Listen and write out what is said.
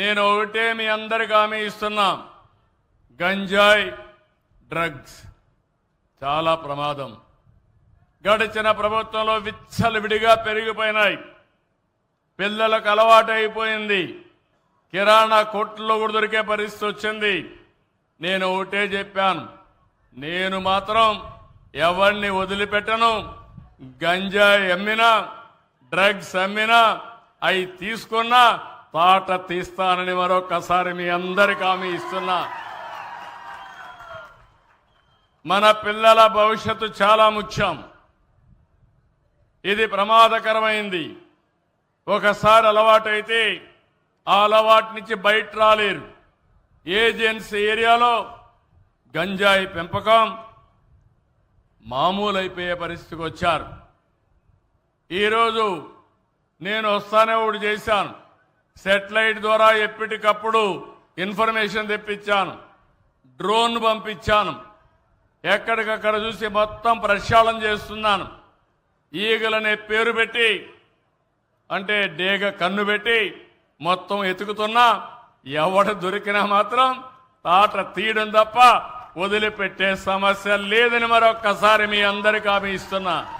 నేను ఒకటే మీ అందరికి హామీ ఇస్తున్నా. గంజాయి డ్రగ్స్ చాలా ప్రమాదం. గడిచిన ప్రభుత్వంలో విచ్చలవిడిగా పెరిగిపోయినాయి. పిల్లలకు అలవాటు అయిపోయింది. కిరాణా కొట్లో కూడా దొరికే పరిస్థితి వచ్చింది. నేను ఒకటే చెప్పాను. నేను మాత్రం ఎవరిని వదిలిపెట్టను. గంజాయి అమ్మినా డ్రగ్స్ అమ్మినా అవి తీసుకున్నా తాట తీస్తానని మరొకసారి మీ అందరికి హామీ ఇస్తున్నా. మన పిల్లల భవిష్యత్తు చాలా ముఖ్యం. ఇది ప్రమాదకరమైంది. ఒకసారి అలవాటైతే ఆ అలవాటు నుంచి బయట రాలేరు. ఏజెన్సీ ఏరియాలో గంజాయి పెంపకం మామూలు అయిపోయే పరిస్థితికి వచ్చారు. ఈరోజు నేను వస్తానే ఒకటి చేశాను. సెటిలైట్ ద్వారా ఎప్పటికప్పుడు ఇన్ఫర్మేషన్ తెప్పించాను. డ్రోన్ పంపించాను. ఎక్కడికక్కడ చూసి మొత్తం ప్రక్షాళన చేస్తున్నాను. ఈగలనే పేరు పెట్టి అంటే డేగ కన్ను పెట్టి మొత్తం ఎతుకుతున్నా ఎవడు దొరికినా మాత్రం తాట తీయడం తప్ప వదిలిపెట్టే సమస్య లేదని మరొక్కసారి మీ అందరికీ హామీ ఇస్తున్నా.